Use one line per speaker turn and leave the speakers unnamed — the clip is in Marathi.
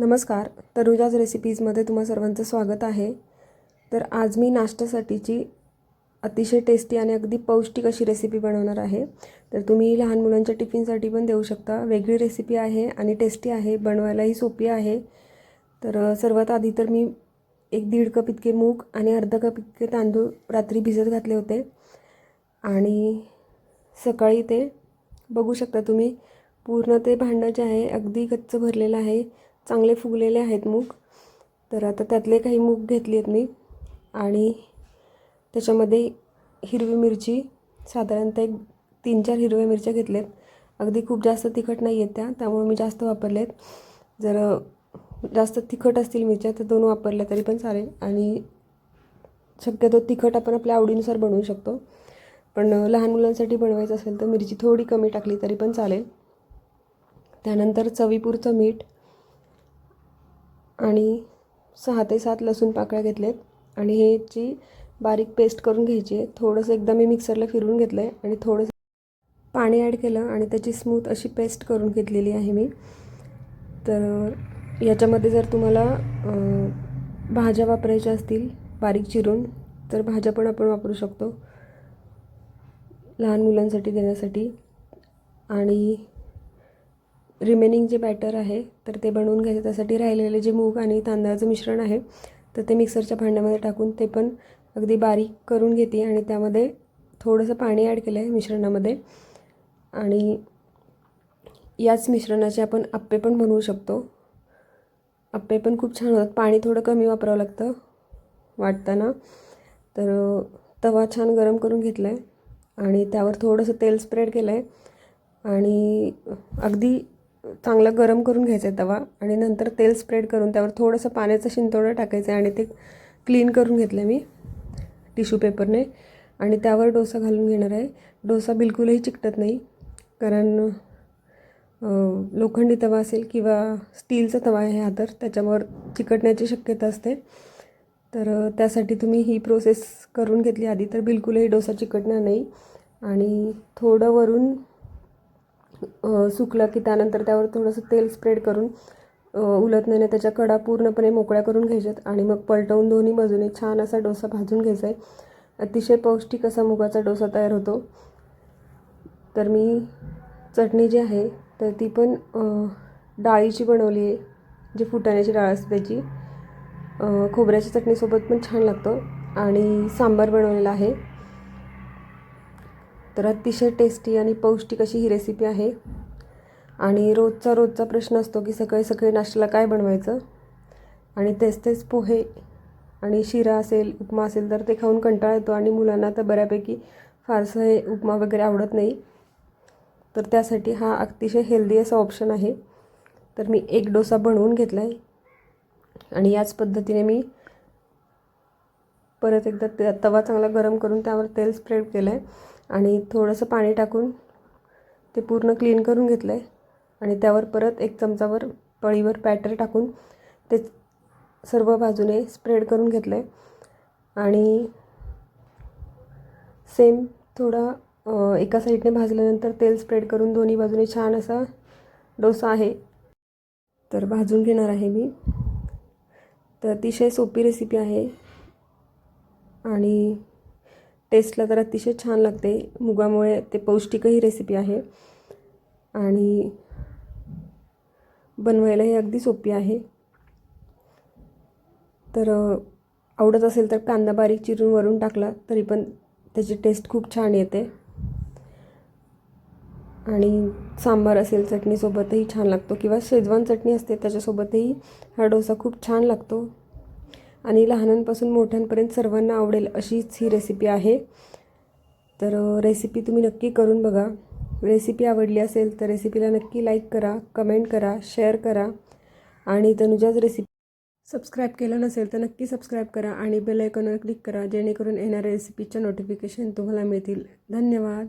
नमस्कार. तनुजाज रेसिपीजमध्ये तुम्हा सर्वांचं स्वागत आहे. तर आज मी नाश्त्यासाठीची अतिशय टेस्टी आणि अगदी पौष्टिक अशी रेसिपी बनवणार आहे. तर तुम्ही लहान मुलांच्या टिफिनसाठी पण देऊ शकता. वेगळी रेसिपी आहे आणि टेस्टी आहे. बनवायलाही सोपी आहे. तर सर्वात आधी तर मी एक दीड कप इतके मूग आणि अर्धा कप इतके तांदूळ रात्री भिजत घातले होते. आणि सकाळी ते बघू शकता तुम्ही पूर्ण ते भांडं जे आहे अगदी गच्च भरलेलं आहे. चांगले फुगलेले आहेत मूग. तर आता त्यातले काही मूग घेतली आहेत मी. आणि त्याच्यामध्ये हिरवी मिरची साधारणतः एक तीन चार हिरव्या मिरच्या घेतल्यात अगदी खूप जास्त तिखट नाही आहेत त्या त्यामुळे मी जास्त वापरलेत. जर जास्त तिखट असतील मिरच्या तर दोन वापरल्या तरी पण चालेल. आणि शक्यतो तिखट आपण आपल्या आवडीनुसार बनवू शकतो. पण लहान मुलांसाठी बनवायचं असेल तर मिरची थोडी कमी टाकली तरी पण चालेल. त्यानंतर चवीपुरचं मीठ आणि सहा ते सात लसूण पाकळ्या घेतल्यात आणि ह्याची बारीक पेस्ट करून घ्यायची आहे थोडंसं एकदा मी मिक्सरला फिरवून घेतलं आहे आणि थोडंसं पाणी ॲड केलं आणि त्याची स्मूथ अशी पेस्ट करून घेतलेली आहे मी. तर याच्यामध्ये जर तुम्हाला भाज्या वापरायच्या असतील बारीक चिरून तर भाज्या पण आपण वापरू शकतो. लहान मुलांसाठी देण्यासाठी. आणि रिमेनिंग जे बॅटर आहे तर ते बनवून घ्यायचं. त्यासाठी राहिलेले जे मूग आणि तांदळाचं मिश्रण आहे तर ते मिक्सरच्या भांड्यामध्ये टाकून ते पण अगदी बारीक करून घेते आणि त्यामध्ये थोडंसं पाणी ॲड केलं आहे मिश्रणामध्ये. आणि याच मिश्रणाचे आपण आप्पे पण बनवू शकतो. आप्पे पण खूप छान होतात. पाणी थोडं कमी वापरावं लागतं वाटताना. तर तवा छान गरम करून घेतला आहे आणि त्यावर थोडंसं तेल स्प्रेड केलं आहे आणि अगदी चांगला गरम करून घ्यायचा आहे तवा आणि नंतर तेल स्प्रेड करून त्यावर थोडंसं पाण्याचं शिंतोडं टाकायचं आहे आणि ते क्लीन करून घेतलं मी टिश्यू पेपरने आणि त्यावर डोसा घालून घेणार आहे. डोसा बिलकुलही चिकटत नाही कारण लोखंडी तवा असेल किंवा स्टीलचा तवा आहे हा तर त्याच्यावर चिकटण्याची शक्यता असते. तर त्यासाठी तुम्ही ही प्रोसेस करून घेतली आधी तर बिलकुलही डोसा चिकटणार नाही. आणि थोडं वरून सुकलं की त्यानंतर त्यावर थोडंसं तेल स्प्रेड करून अ, उलटण्याने त्याच्या कडा पूर्णपणे मोकळ्या करून घ्यायच्यात आणि मग पलटवून दोन्ही बाजूने छान असा डोसा भाजून घ्यायचा आहे अतिशय पौष्टिक असा मुगाचा डोसा तयार होतो. तर मी चटणी जी आहे तर ती पण डाळीची बनवली आहे जी फुटाण्याची डाळ असते त्याची. खोबऱ्याच्या चटणीसोबत पण छान लागतो आणि सांबार बनवलेला आहे. तर अतिशय टेस्टी आणि पौष्टिक अशी ही रेसिपी आहे. आणि रोजचा रोजचा प्रश्न असतो की सकाळी सकाळी नाश्त्याला काय बनवायचं? आणि तेच तेच पोहे आणि शिरा असेल उपमा असेल तर ते खाऊन कंटाळा येतो आणि मुलांना तर बऱ्यापैकी फारसं हे उपमा वगैरे आवडत नाही. तर त्यासाठी हा अतिशय हेल्दी असा ऑप्शन आहे. तर मी एक डोसा बनवून घेतला आहे आणि याच पद्धतीने मी परत एकदा ते तवा चांगला गरम करून त्यावर तेल स्प्रेड केलं आहे आणि थोडंसं पाणी टाकून ते पूर्ण क्लीन करून घेतलं आहे आणि त्यावर परत एक चमचावर पळीवर बॅटर टाकून ते सर्व बाजूने स्प्रेड करून घेतलं आहे आणि सेम थोडा एका साईडने भाजल्यानंतर तेल स्प्रेड करून दोन्ही बाजूने छान असा डोसा आहे. तर भाजून घेणार आहे मी. तर अतिशय सोपी रेसिपी आहे. आणि टेस्टला तर अतिशय छान लागते. मुगामुळे ते पौष्टिकही रेसिपी आहे. आणि बनवायलाही अगदी सोपी आहे. तर आवडत असेल तर कांदा बारीक चिरून वरून टाकला तरी पण त्याची टेस्ट खूप छान येते. आणि सांबार असेल चटणीसोबतही छान लागतो किंवा शेजवान चटणी असते त्याच्यासोबतही हा डोसा खूप छान लागतो. आणि लहानांपासून मोठ्यांपर्यंत सर्वांना आवडेल अशीच ही रेसिपी आहे. तर रेसिपी तुम्ही नक्की करून बघा. रेसिपी आवडली असेल तर रेसिपीला नक्की लाईक करा कमेंट करा शेअर करा. आणि तनुजाच रेसिपी सबस्क्राईब केलं नसेल तर नक्की सबस्क्राईब करा आणि बेल आयकॉनवर क्लिक करा जेणेकरून येणाऱ्या रेसिपीच्या नोटिफिकेशन तुम्हाला मिळतील. धन्यवाद.